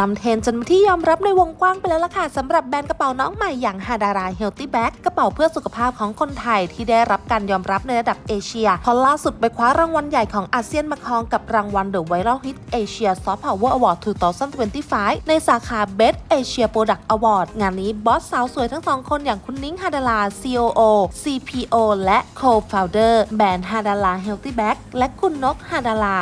นำเทรนจนที่ยอมรับในวงกว้างไปแล้วล่ะค่ะสำหรับแบรนด์กระเป๋าน้องใหม่อย่างฮาดารา Healthy Bag กระเป๋าเพื่อสุขภาพของคนไทยที่ได้รับการยอมรับในระดับเอเชียพอล่าสุดไปคว้ารางวัลใหญ่ของอาเซียนมาครองกับรางวัล The Viral Hit Asia Soft Power Award 2025 ในสาขา Best Asia Product Award งานนี้บอสสาวสวยทั้งสองคนอย่างคุณนิ้งฮาดารา COO CPO และ Co-founder แบรนด์ฮาดารา Healthy Bag และคุณนกฮาดารา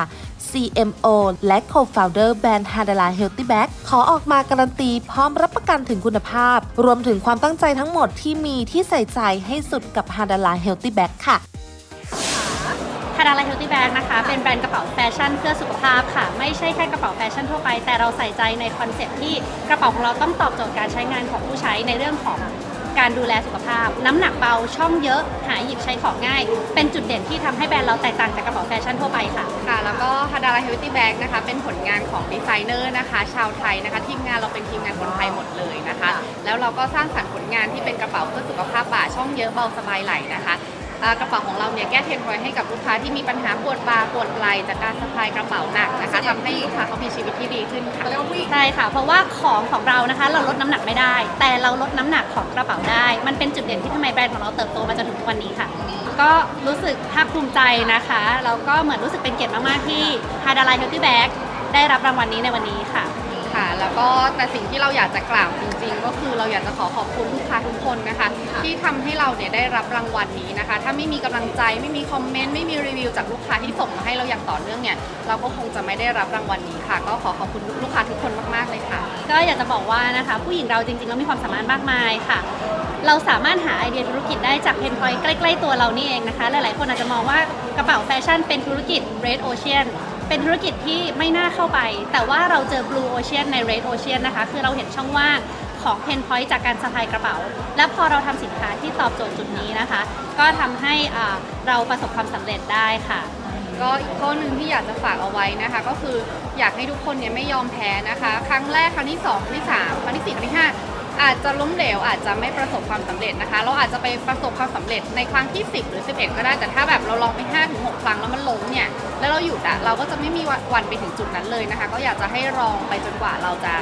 CMO และ Co-founder แบรนด์ Hadala Healthy Bag ขอออกมาการันตีพร้อมรับประกันถึงคุณภาพ รวมถึงความตั้งใจทั้งหมดที่มีที่ใส่ใจให้สุดกับ Hadala Healthy Bag ค่ะคาดาไลเฮลตี้แบกนะคะ เป็นแบรนด์กระเป๋าแฟชั่นเพื่อสุขภาพค่ะ ไม่ใช่แค่กระเป๋าแฟชั่นทั่วไป แต่เราใส่ใจในคอนเซ็ปต์ที่กระเป๋าของเราต้องตอบโจทย์การใช้งานของผู้ใช้ในเรื่องของ การดูแลสุขภาพ น้ำหนักเบาช่องเยอะ หาหยิบใช้ของง่าย เป็นจุดเด่นที่ทำให้แบรนด์เราแตกต่างจากกระเป๋าแฟชั่นทั่วไปค่ะ ค่ะ แล้วก็ Hadara Healthy Bag นะคะ เป็นผลงานของดีไซเนอร์นะคะ ชาวไทยนะคะ ทีมงานเราเป็นทีมงานคนไทยหมดเลยนะคะ แล้วเราก็สร้างสรรค์ผลงานที่เป็นกระเป๋าเพื่อสุขภาพบ่าช่องเยอะเบาสบายไหลนะคะอ่า กระเป๋าของเราเนี่ยแก้เทรนด์ไว้ให้กับลูกค้าที่มีปัญหาปวดบ่าปวดไหล่จากการสะพายกระเป๋าหนักนะคะทำให้ลูกค้าเขามีชีวิตที่ดีขึ้นค่ะใช่ค่ะ เพราะว่าของของเรานะคะ เราลดน้ำหนักไม่ได้ แต่เราลดน้ำหนักของกระเป๋าได้ มันเป็นจุดเด่นที่ทำไมแบรนด์ของเราเติบโตมาจนถึงทุกวันนี้ค่ะ ก็รู้สึกภาคภูมิใจนะคะแล้วก็เหมือนรู้สึกเป็นเกียรติมากๆที่ h a d a l i Healthy Bag ได้รับรางวัลนี้ในวันนี้ค่ะ ค่ะ แล้วก็แต่สิ่งที่เราอยากจะกล่าวจริง ๆ ก็คือเราอยากจะขอขอบคุณลูกค้าทุกคนนะคะ ที่ทำให้เราเนี่ยได้รับรางวัลนี้นะคะ ถ้าไม่มีกำลังใจไม่มีคอมเมนต์ไม่มีรีวิวจากลูกค้าที่ส่งมาให้เราอย่างต่อเนื่องเนี่ยเราก็คงจะไม่ได้รับรางวัลนี้ค่ะ ก็ขอขอบคุณลูกค้าทุกคนมากๆเลยค่ะ ก็อยากจะบอกว่านะคะ ผู้หญิงเราจริงๆแล้วมีความสามารถมากมายค่ะ เราสามารถหาไอเดียธุรกิจได้จากเพนพอยต์ใกล้ ๆ ตัวเรานี่เองนะคะ หลายๆคนอาจจะมองว่ากระเป๋าแฟชั่นเป็นธุรกิจ Red Ocean เป็นธุรกิจที่ไม่น่าเข้าไป แต่ว่าเราเจอ Blue Ocean ใน Red Ocean นะคะ คือเราเห็นช่องว่างของเพนพอยต์จากการสะพายกระเป๋า และพอเราทำสินค้าที่ตอบโจทย์จุดนี้นะคะ ก็ทำให้อ่าเราประสบความสำเร็จได้ค่ะ ก็อีกข้อหนึ่งที่อยากจะฝากเอาไว้นะคะ ก็คืออยากให้ทุกคนเนี่ยไม่ยอมแพ้นะคะ ครั้งแรกครั้งที่สองครั้งที่สามครั้งที่สี่ครั้งที่ห้า อาจจะล้มเหลวอาจจะไม่ประสบความสำเร็จนะคะ เราอาจจะไปประสบความสำเร็จในครั้งที่ 10 หรือ 11 ก็ได้แต่ถ้าแบบเราลองไป5ถึง6ครั้งแล้วมันล้มเนี่ยแล้วเราหยุดอะเราก็จะไม่มีวันไปถึงจุดนั้นเลยนะคะ ก็อยากจะให้ลองไปจนกว่าเราจะ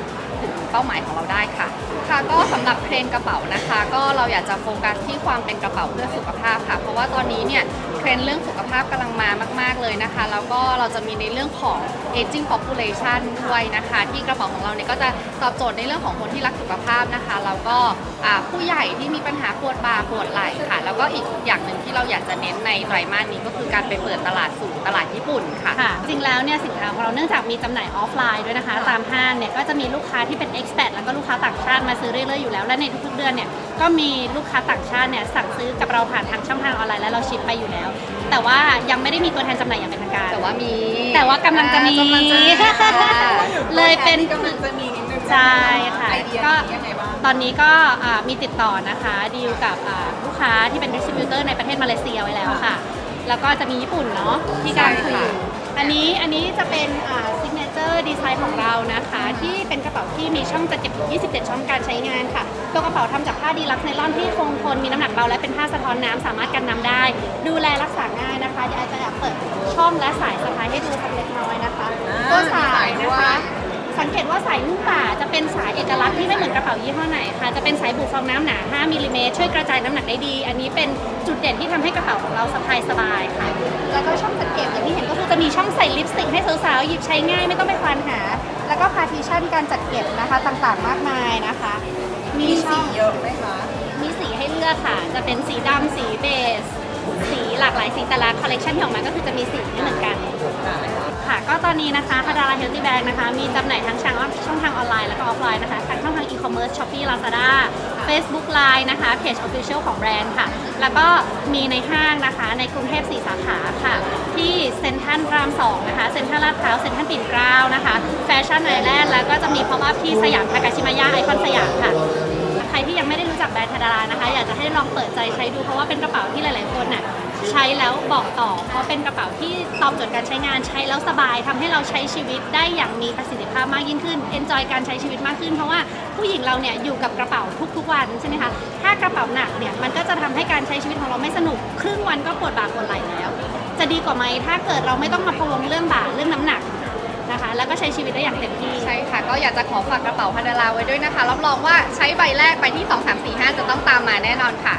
ถึงเป้าหมายของเราได้ค่ะ ค่ะก็สำหรับเทรนกระเป๋านะคะ ก็เราอยากจะโฟกัสที่ความเป็นกระเป๋าเพื่อสุขภาพค่ะ เพราะว่าตอนนี้เนี่ย รนด์เรื่องสุขภาพกำลังมามาก ๆเลยนะคะ แล้วก็เราจะมีในเรื่องของ aging population ด้วยนะคะ ที่กระเป๋าของเราเนี่ยก็จะตอบโจทย์ในเรื่องของคนที่รักสุขภาพนะคะ แล้วก็ผู้ใหญ่ที่มีปัญหาปวดบ่าปวดไหล่ค่ะ แล้วก็อีกอย่างหนึ่งที่เราอยากจะเน้นในไตรมาสนี้ก็คือการไปเปิดตลาดสู่ตลาดญี่ปุ่นค่ะคะจริงแล้วเนี่ยสินค้าของเราเนื่องจากมีจำหน่ายออฟไลน์ด้วยนะคะ ตามห้างเนี่ยก็จะมีลูกค้าที่เป็น expat แล้วก็ลูกค้าต่างชาติมาซื้อเรื่อยๆอยู่แล้ว และในทุกๆเดือนเนี่ย ก็มีลูกค้าต่างชาติเนี่ยสั่งซื้อกับเราผ่านทางช่องทางออนไลน์และเราชิปไปอยู่แล้ว แต่ว่ายังไม่ได้มีตัวแทนจำหน่ายอย่างเป็นทางการ แต่ว่ามีแต่ว่ากำลังจะมีกำลังจะมีค่ะเลยเป็นกำลังจะมีนิดนึงใช่ค่ะไอเดียก็ นี้ยังไงบ้าง ตอนนี้ก็อ่ามีติดต่อนะคะดีลกับอ่าลูกค้าที่เป็นดิสติบิวเตอร์ในประเทศมาเลเซียไว้แล้วค่ะ แล้วก็จะมีญี่ปุ่นเนาะที่กำลังคุยอยู่อันนี้อันนี้จะเป็นซิกเนเจอร์ ดีไซน์ของเรานะคะ ที่เป็นกระเป๋าที่มีช่องจัดเก็บอยู่27 ช่องการใช้งานค่ะ ตัวกระเป๋าทำจากผ้าดีลักซ์ไนลอนที่คงทนมีน้ำหนักเบาและเป็นผ้าสะท้อนน้ำสามารถกันน้ำได้ ดูแลรักษาง่ายนะคะเดี๋ยวอาจจะแอบเปิดช่องและสายสะพายให้ดูสักเล็กน้อยนะคะตัวสายนะคะสั งเกตว่าสายนุ่งป่าจะเป็นสายเอกลักษณ์ที่ไม่เหมือนกระเป๋ายี่ห้อไหนค่ะ จะเป็นสายบุฟองน้ำหนา 5มิลลิเมตรช่วยกระจายน้ำหนักได้ดี อันนี้เป็นจุดเด่นที่ทำให้กระเป๋าของเราสะพายสบายค่ะ แล้วก็ช่องจัดเก็บอย่างที่เห็นก็คือจะมีช่องใส่ลิปสติกให้สาวๆหยิบใช้ง่ายไม่ต้องไปควานหา แล้วก็พาร์ติชันการจัดเก็บนะคะต่างๆมากมายนะคะ มีมีช่สีอง เยอะไหมคะ มีสีให้เลือกค่ะ จะเป็นสีดำสีเบจสีหลากหลายสีแต่ละคอลเลคชันที่ออกมาก็คือจะมีสีไม่เหมือนกัน ค่ะ ก็ตอนนี้นะคะคาดาราเฮลตี้แบงนะคะ มีจำหน่ายทั้งช่องช่องทางออนไลน์แล้วก็ออฟไลน์นะคะทางช่องทางอีคอมเมิร์ซช้อปปี้ลาซาด้าเฟซบุ๊กไลน์นะคะเพจออฟฟิเชียลของแบรนด์ค่ะ แล้วก็มีในห้างนะคะ ในกรุงเทพ4สาขาค่ะ ที่เซ็นทรัลราม2นะคะเซ็นทรัลลาดพร้าวเซ็นทรัลปิ่นเกล้านะคะแฟชั่นไอแลนด์แล้วก็จะมีพ o อ up ที่สยามทากาชิมายะไอคอนสยามค่ะ ใครที่ยังไม่ได้รู้จักแบรนด์ทาดารานะคะ อยากจะให้ลองเปิดใจใช้ดูเพราะว่าเป็นกระเป๋าที่หลาย ๆ คนนะ ช้แล้วบอกต่อ เพราะเป็นกระเป๋าที่ตอบโจทย์การใช้งานใช้แล้วสบายทำให้เราใช้ชีวิตได้อย่างมีประสิทธิภาพมากยิ่งขึ้น enjoy การใช้ชีวิตมากขึ้น เพราะว่าผู้หญิงเราเนี่ยอยู่กับกระเป๋าทุกๆวันใช่ไหมคะถ้ากระเป๋าหนักเนี่ยมันก็จะทำให้การใช้ชีวิตของเราไม่สนุก ครึ่งวันก็ปวดบ่าปวดไหล่แล้ว จะดีกว่าไหมถ้าเกิดเราไม่ต้องมาพะวงเรื่องบ่าเรื่องน้ำหนักนะคะแล้วก็ใช้ชีวิตได้อย่างเต็มที่ใช่ค่ะก็อยากจะขอฝากกระเป๋าพันดาราไว้ด้วยนะคะรับรองว่าใช้ใบแรกใบที่ 2 3 4 5 จะต้องตามมาแน่นอนค่ะ